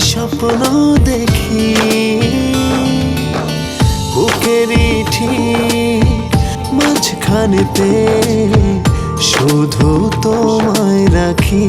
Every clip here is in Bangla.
স্বপ্ন দেখি। বুকেরই ঠিক মাঝখানেতে শুধু তোমায় রাখি।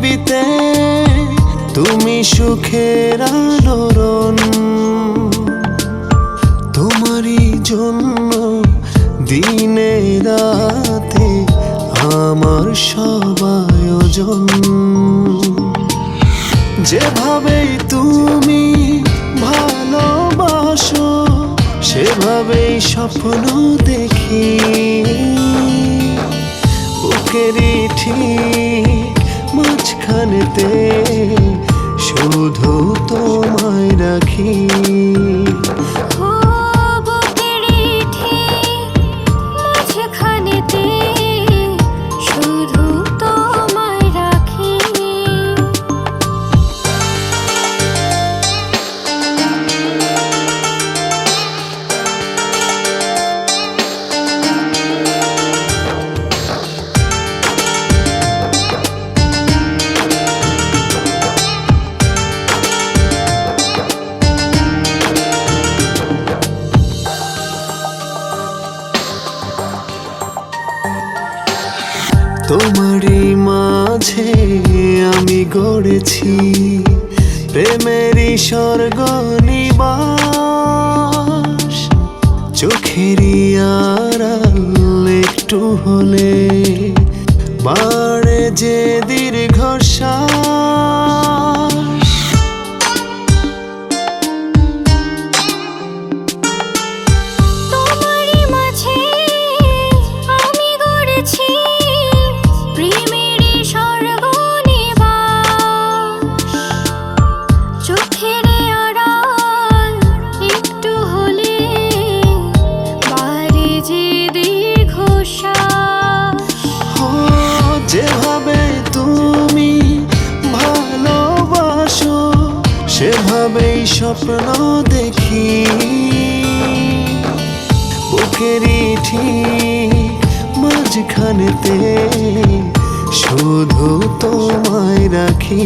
পৃথিবীতে তুমি সুখের আলোড়ন। তোমারই জন্য দিনে রাতে আমার সব আয়োজন। যেভাবেই তুমি ভালোবাসো, সেভাবেই স্বপ্ন মাঝখানেতে শুধু তোমায় রাখি। তোমারই মাঝে আমি গড়েছি প্রেমেরই স্বর্গ নিবাস। চোখেরই আড়াল একটু হলে বাড়ে যে দীর্ঘশ্বাস। স্বপ্ন দেখি। বুকেরই ঠিক মাঝখানেতে শুধু তোমায় রাখি।